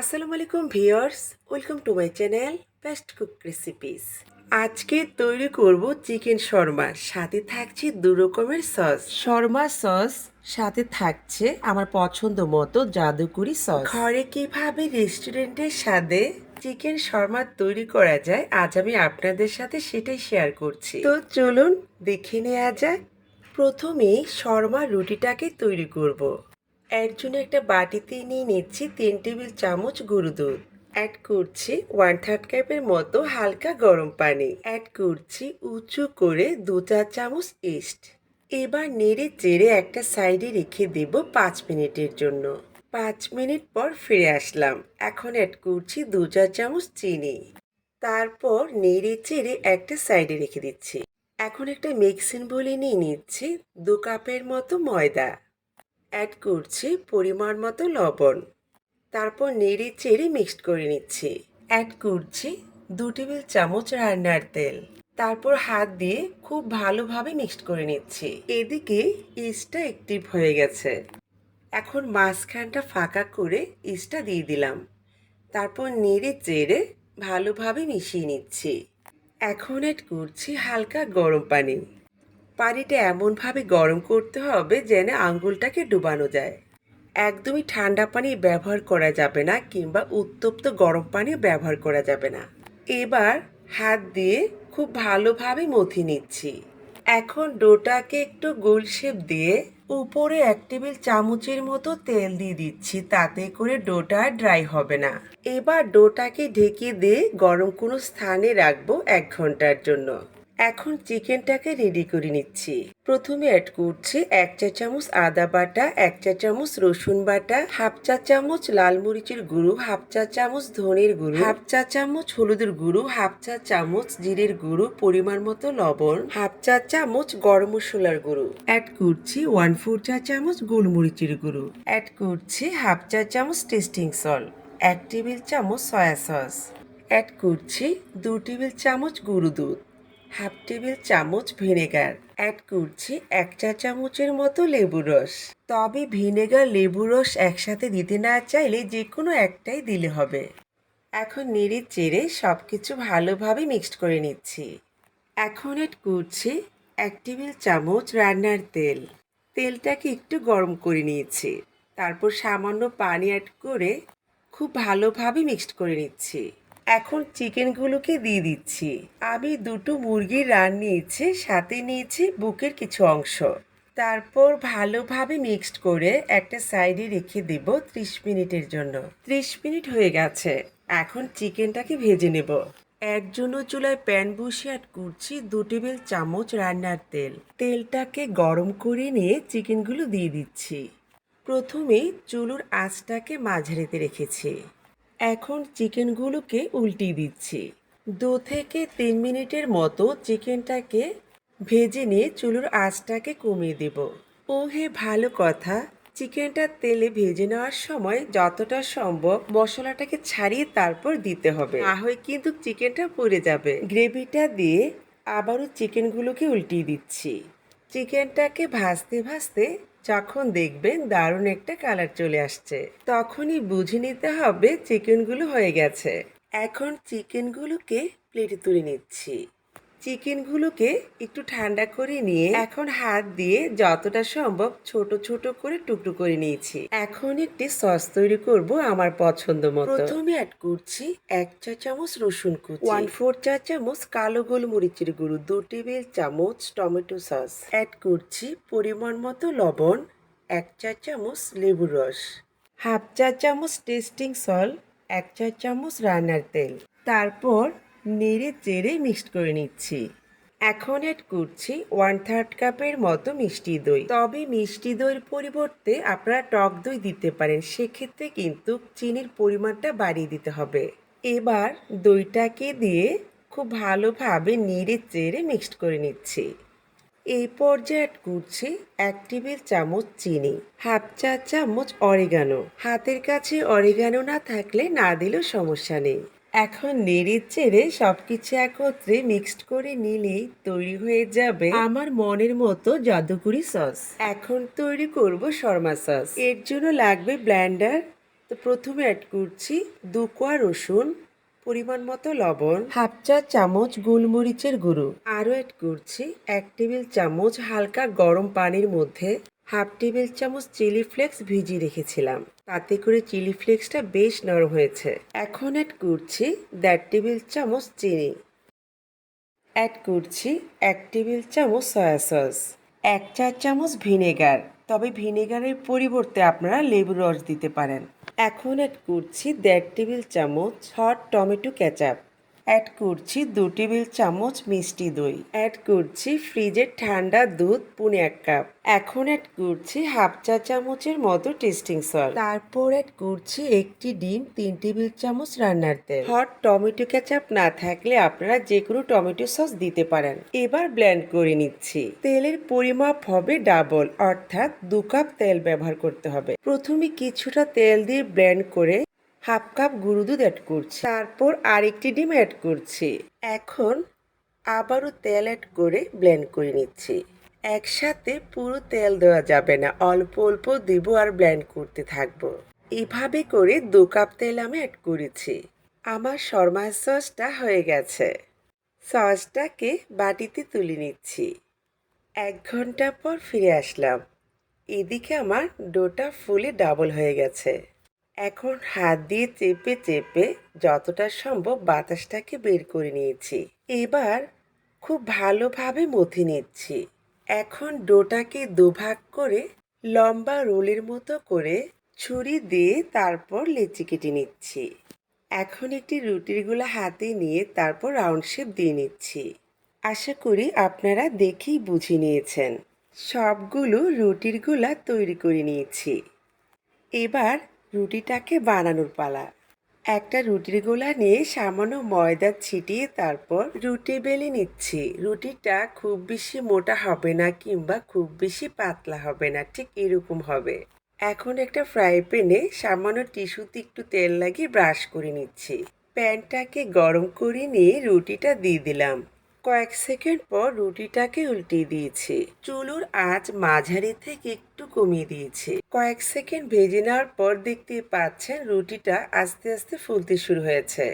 আসসালামু আলাইকুম viewers welcome to my channel best cook recipes. আজকে তৈরি করব চিকেন শর্মা সাথে থাকছে দু রকমের সস। শর্মা সস সাথে থাকছে আমার পছন্দ মতো জাদুকুরি সস। ঘরে কীভাবে রেস্টুরেন্টের স্বাদে চিকেন শর্মা তৈরি করা যায় আজ আমি আপনাদের সাথে সেটাই শেয়ার করছি। তো চলুন দেখে নেওয়া যাক প্রথমে শর্মা রুটিটাকে তৈরি করব। এর জন্য একটা বাটিতে নিয়ে নিচ্ছি তিন টেবিল চামচ গুঁড়ো দুধ। অ্যাড করছি ওয়ান থার্ড কাপের মতো হালকা গরম পানি। অ্যাড করছি উঁচু করে দু চার চামচ ইস্ট এবার নেড়ে চেড়ে একটা সাইডে রেখে দেব পাঁচ মিনিটের জন্য। পাঁচ মিনিট পর ফিরে আসলাম। এখন অ্যাড করছি দু চার চামচ চিনি। তারপর নেড়ে চেড়ে একটা সাইডে রেখে দিচ্ছি। এখন একটা মিক্সিং বলে নিয়ে নিচ্ছি দু কাপের মতো ময়দা। অ্যাড করছি পরিমাণ মতো লবণ। তারপর নেড়ে চেড়ে মিক্সড করে নিচ্ছি। অ্যাড করছি দু টেবিল চামচ রান্নার তেল। তারপর হাত দিয়ে খুব ভালোভাবে মিক্সড করে নিচ্ছি। এদিকে ইস্টটা অ্যাক্টিভ হয়ে গেছে। এখন মাঝখানটা ফাঁকা করে ইস্টটা দিয়ে দিলাম। তারপর নেড়ে চেড়ে ভালোভাবে মিশিয়ে নিচ্ছি। এখন অ্যাড করছি হালকা গরম পানি। পানিটা এমনভাবে গরম করতে হবে যেন আঙ্গুলটাকে ডুবানো যায়। একদমই ঠান্ডা পানি ব্যবহার করা যাবে না কিংবা উত্তপ্ত গরম পানি ব্যবহার করা যাবে না। এবার হাত দিয়ে খুব ভালোভাবে মথি নিচ্ছি। এখন ডোটাকে একটু গোল শেপ দিয়ে উপরে এক টেবিল চামচের মতো তেল দিয়ে দিচ্ছি, তাতে করে ডোটা ড্রাই হবে না। এবার ডোটাকে ঢেকে দিয়ে গরম কোনো স্থানে রাখব এক ঘণ্টার জন্য। এখন চিকেনটাকে রেডি করে নিচ্ছি। প্রথমে অ্যাড করছি এক চা চামচ আদা বাটা, এক চা চামচ রসুন বাটা, হাফ চা চামচ লাল মরিচের গুঁড়ো, হাফ চা চামচ ধনের গুঁড়ো, হাফ চা চামচ হলুদের গুঁড়ো, হাফ চা চামচ জিরের গুঁড়ো, পরিমাণ মতো লবণ, হাফ চা চামচ গরম মশলার গুঁড়ো। অ্যাড করছি ওয়ান ফোর চা চামচ গোলমরিচের গুঁড়ো। অ্যাড করছি হাফ চা চামচ টেস্টিং সল্ট এক টেবিল চামচ সয়া সস অ্যাড করছি দু টেবিল চামচ গুঁড়ো দুধ। হাফ টেবিল চামচ ভিনেগার অ্যাড করছি এক চা চামচের মতো লেবু রস। তবে ভিনেগার, লেবু রস একসাথে দিতে না চাইলে যে কোনো একটাই দিলে হবে। এখন নেড়ে চেড়ে সব কিছু ভালোভাবে মিক্সড করে নিচ্ছি। এখন অ্যাড করছি এক টেবিল চামচ রান্নার তেল। তেলটাকে একটু গরম করে নিয়েছি। তারপর সামান্য পানি অ্যাড করে খুব ভালোভাবে মিক্সড করে নিচ্ছি। এখন চিকেনগুলোকে দিয়ে দিচ্ছি। আমি দুটো মুরগির রান নিয়েছি, সাথে নিয়েছি বুকের কিছু অংশ। তারপর ভালোভাবে মিক্সড করে একটা সাইডে রেখে দেব ত্রিশ মিনিটের জন্য। ত্রিশ মিনিট হয়ে গেছে, এখন চিকেনটাকে ভেজে নেব। এর জন্য চুলায় প্যান বসিয়ে অ্যাড করছি দু টেবিল চামচ রান্নার তেল। তেলটাকে গরম করে নিয়ে চিকেনগুলো দিয়ে দিচ্ছি। প্রথমে চুলোর আঁচটাকে মাঝারিতে রেখেছি। এখন চিকেনগুলোকে উল্টিয়ে দিচ্ছি। দু থেকে তিন মিনিটের মতো চিকেনটাকে ভেজে নিয়ে চুলোর আঁচটাকে কমিয়ে দেব। ও হে ভালো কথা। চিকেনটা তেলে ভেজে নেওয়ার সময় যতটা সম্ভব মশলাটাকে ছাড়িয়ে তারপর দিতে হবে। না হয় কিন্তু চিকেনটা পড়ে যাবে। গ্রেভিটা দিয়ে আবারও চিকেনগুলোকে উল্টিয়ে দিচ্ছি। চিকেনটাকে ভাজতে ভাজতে যখন দেখবেন দারুণ একটা কালার চলে আসছে, তখনই বুঝে নিতে হবে চিকেনগুলো হয়ে গেছে। এখন চিকেনগুলোকে প্লেটে তুলে নিচ্ছি। চিকেনগুলোকে একটু ঠান্ডা করে নিয়ে এখন হাত দিয়ে যতটা সম্ভব ছোট ছোট করে টুকরো করে নিয়েছি। এখন একটি সস তৈরি করব আমার পছন্দ মতো। প্রথমে অ্যাড করছি এক চা চামচ রসুন কুচি ওয়ান ফোর চা চামচ কালো গোলমরিচের গুঁড়ো দু টেবিল চামচ টমেটো সস। অ্যাড করছি পরিমাণ মতো লবণ এক চা চামচ লেবুর রস হাফ চা চামচ টেস্টিং সল্ট এক চা চামচ রান্নার তেল। তারপর নেড়ে চেড়ে মিক্সড করে নিচ্ছি। এখন অ্যাড করছি ওয়ান থার্ড কাপের মতো মিষ্টি দই। তবে মিষ্টি দইয়ের পরিবর্তে আপনারা টক দই দিতে পারেন, সেক্ষেত্রে কিন্তু চিনির পরিমাণটা বাড়িয়ে দিতে হবে। এবার দইটাকে দিয়ে খুব ভালোভাবে নেড়ে চেড়ে মিক্সড করে নিচ্ছি। এই পর্যায়ে অ্যাড করছি এক টেবিল চামচ চিনি, হাফ চা চামচ অরেগানো হাতের কাছে অরেগানো না থাকলে না দিলেও সমস্যা নেই। এখন নেড়ে চেড়ে সবকিছু একত্রে মিক্সড করে নিলেই তৈরি হয়ে যাবে আমার মনের মতো জাদুকরি সস এখন তৈরি করব শর্মা সস এর জন্য লাগবে ব্ল্যান্ডার তো প্রথমে অ্যাড করছি দু কোয়া রসুন, পরিমাণ মতো লবণ, হাফ চা চামচ গোলমরিচের গুঁড়ো। আরও অ্যাড করছি এক টেবিল চামচ হালকা গরম পানির মধ্যে হাফ টেবিল চামচ চিলি ফ্লেক্স ভিজিয়ে রেখেছিলাম। তাতে করে চিলি ফ্লেক্সটা বেশ নরম হয়েছে। এখন অ্যাড করছি দেড় টেবিল চামচ চিনি। অ্যাড করছি এক টেবিল চামচ সয়া সস এক চার চামচ ভিনেগার তবে ভিনেগারের পরিবর্তে আপনারা লেবু রস দিতে পারেন। এখন অ্যাড করছি দেড় টেবিল চামচ হট টমেটো কেচাপ অ্যাড করছি দু টেবিল চামচ মিষ্টি দই। অ্যাড করছি ফ্রিজের ঠান্ডা দুধ পুনে এক কাপ। এখন অ্যাড করছি হাফ চা চামচের মতো টেস্টিং সল্ট। তারপর অ্যাড করছি একটি ডিম, তিন টেবিল চামচ রান্নার তেল। হট টমেটো কেচাপ না থাকলে আপনারা যে কোনো টমেটো সস দিতে পারেন। এবার ব্লেন্ড করে নিচ্ছি। তেলের পরিমাপ হবে ডাবল, অর্থাৎ দু কাপ তেল ব্যবহার করতে হবে। প্রথমে কিছুটা তেল দিয়ে ব্লেন্ড করে হাফ কাপ গুঁড়ো দুধ অ্যাড করছি। তারপর আরেকটি ডিম অ্যাড করছি। এখন আবারও তেল অ্যাড করে ব্লেন্ড করে নিচ্ছি। একসাথে পুরো তেল দেওয়া যাবে না। অল্প অল্প দিব আর ব্লেন্ড করতে থাকব। এভাবে করে দু কাপ তেল আমি অ্যাড করেছি। আমার শর্মা সসটা হয়ে গেছে। সসটাকে বাটিতে তুলে নিচ্ছি। এক ঘণ্টা পর ফিরে আসলাম। এদিকে আমার ডোটা ফুলে ডাবল হয়ে গেছে। এখন হাত দিয়ে চেপে চেপে যতটা সম্ভব বাতাসটাকে বের করে নিয়েছি। এবার খুব ভালোভাবে মথে নিচ্ছি। এখন ডোটাকে দুভাগ করে লম্বা রোলের মতো করে ছুরি দিয়ে তারপর লেচি কেটে নিচ্ছি। এখন একটি রুটিরগুলা হাতে নিয়ে তারপর রাউন্ড শেপ দিয়ে নিচ্ছি। আশা করি আপনারা দেখেই বুঝে নিয়েছেন। সবগুলো রুটিরগুলা তৈরি করে নিয়েছি। এবার রুটিটাকে বানানোর পালা। একটা রুটির গোলা নিয়ে সামান্য ময়দা ছিটিয়ে তারপর রুটি বেলে নিচ্ছি। রুটিটা খুব বেশি মোটা হবে না কিংবা খুব বেশি পাতলা হবে না, ঠিক এরকম হবে। এখন একটা ফ্রাই প্যানে সামান্য টিস্যুতে একটু তেল লাগিয়ে ব্রাশ করে নিচ্ছি। প্যানটাকে গরম করে নিয়ে রুটিটা দিয়ে দিলাম। কয়েক সেকেন্ড পর রুটিটাকে উল্টিয়ে দিয়েছি। চুলোর আঁচ মাঝারি থেকে একটু কমিয়ে দিয়েছি। কয়েক সেকেন্ড ভেজে নেওয়ার পর দেখতে পাচ্ছেন রুটিটা আস্তে আস্তে ফুলতে শুরু হয়েছে।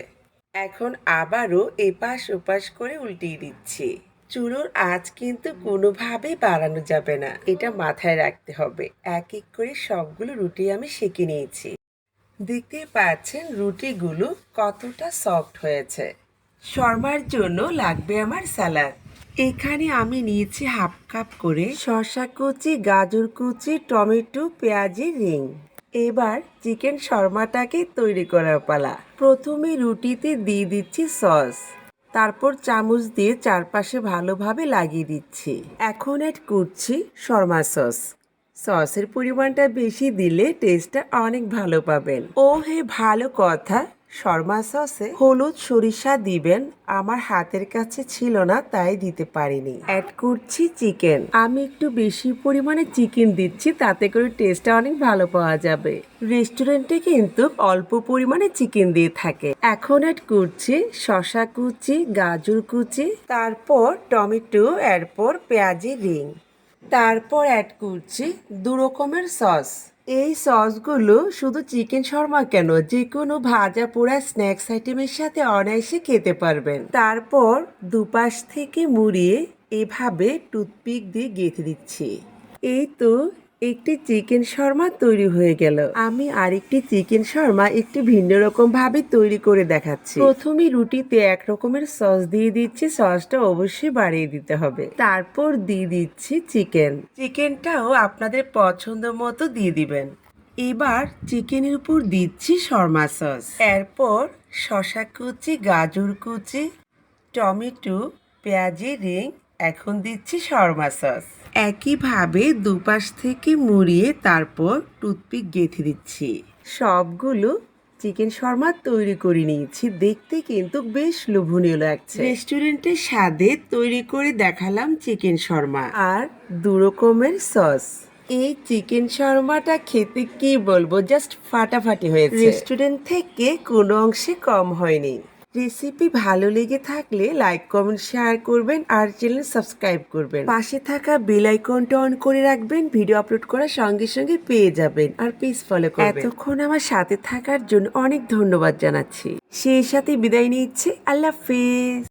এখন আবারও এপাশ ওপাশ করে উল্টিয়ে দিচ্ছি। চুলোর আঁচ কিন্তু কোনোভাবেই বাড়ানো যাবে না। এটা মাথায় রাখতে হবে। এক এক করে সবগুলো রুটি আমি সেঁকে নিয়েছি। দেখতে পাচ্ছেন রুটিগুলো কতটা সফট হয়েছে। শর্মার জন্য লাগবে আমার স্যালাড। এখানে আমি নিয়েছি হাফ কাপ করে শসা কুচি, গাজর কুচি, টমেটো পেঁয়াজের রিং। এবার চিকেন শর্মাটাকে তৈরি করার পালা। প্রথমে রুটিতে দিয়ে দিচ্ছি সস। তারপর চামচ দিয়ে চারপাশে ভালোভাবে লাগিয়ে দিচ্ছি। এখন অ্যাড করছি শর্মা সস। সসের পরিমাণটা বেশি দিলে টেস্টটা অনেক ভালো পাবেন। ও হে ভালো কথা। শর্মা সসে হলুদ সরিষা দিবেন। আমার হাতের কাছে ছিল না, তাই দিতে পারিনি। অ্যাড করছি চিকেন আমি একটু বেশি পরিমাণে চিকেন দিচ্ছি, তাতে করে টেস্টটা অনেক ভালো পাওয়া যাবে। রেস্টুরেন্টে কিন্তু অল্প পরিমাণে চিকেন দিয়ে থাকে। এখন অ্যাড করছি শসা কুচি, গাজর কুচি, তারপর টমেটো, এরপর পেঁয়াজি, রিং। তারপর অ্যাড করছি দু রকমের সস। এই সসগুলো শুধু চিকেন শর্মা কেন? যে কোনো ভাজা পোড়া স্ন্যাক্স আইটেমের সাথে অনায়াসে খেতে পারবেন। তারপর দুপাশ থেকে মুড়িয়ে এভাবে টুথপিক দিয়ে গেঁথে দিচ্ছি। এই তো একটি চিকেন শর্মা তৈরি হয়ে গেল। আমি আরেকটি চিকেন শর্মা একটি ভিন্ন রকম ভাবে তৈরি করে দেখাচ্ছি। প্রথমে রুটিতে এক রকমের সস দিয়ে দিচ্ছি, সসটা অবশ্যই বাড়িয়ে দিতে হবে। তারপর দিয়ে দিচ্ছি চিকেন। চিকেনটাও আপনাদের পছন্দ মতো দিয়ে দিবেন। এবার চিকেনের উপর দিচ্ছি শর্মা সস। এরপর শশা কুচি, গাজর কুচি, টমেটো, পেঁয়াজি, রিং, এখন দিচ্ছি শর্মা সস। একইভাবে দুপাশ থেকে মুড়িয়ে তারপর টুথপিক গেঁথে দিচ্ছি। সবগুলো চিকেন শর্মা তৈরি করে নিয়েছি। দেখতে কিন্তু বেশ লোভনীয় লাগছে। রেস্টুরেন্টের স্বাদে তৈরি করে দেখালাম চিকেন শর্মা আর দু রকমের সস। এই চিকেন শর্মাটা খেতে কি বলব? জাস্ট ফাটাফাটি হয়েছে। রেস্টুরেন্ট থেকে কোনো অংশে কম হয়নি। রেসিপি ভালো লেগে থাকলে লাইক, কমেন্ট, শেয়ার করবেন আর চ্যানেল সাবস্ক্রাইব করবেন। পাশে থাকা বেল আইকনটা অন করে রাখবেন, ভিডিও আপলোড করার সঙ্গে সঙ্গে পেয়ে যাবেন আর পেজ ফলো করবেন। এতক্ষণ আমার সাথে থাকার জন্য অনেক ধন্যবাদ জানাচ্ছি। সেই সাথে বিদায় নিচ্ছে। আল্লাহ হাফেজ।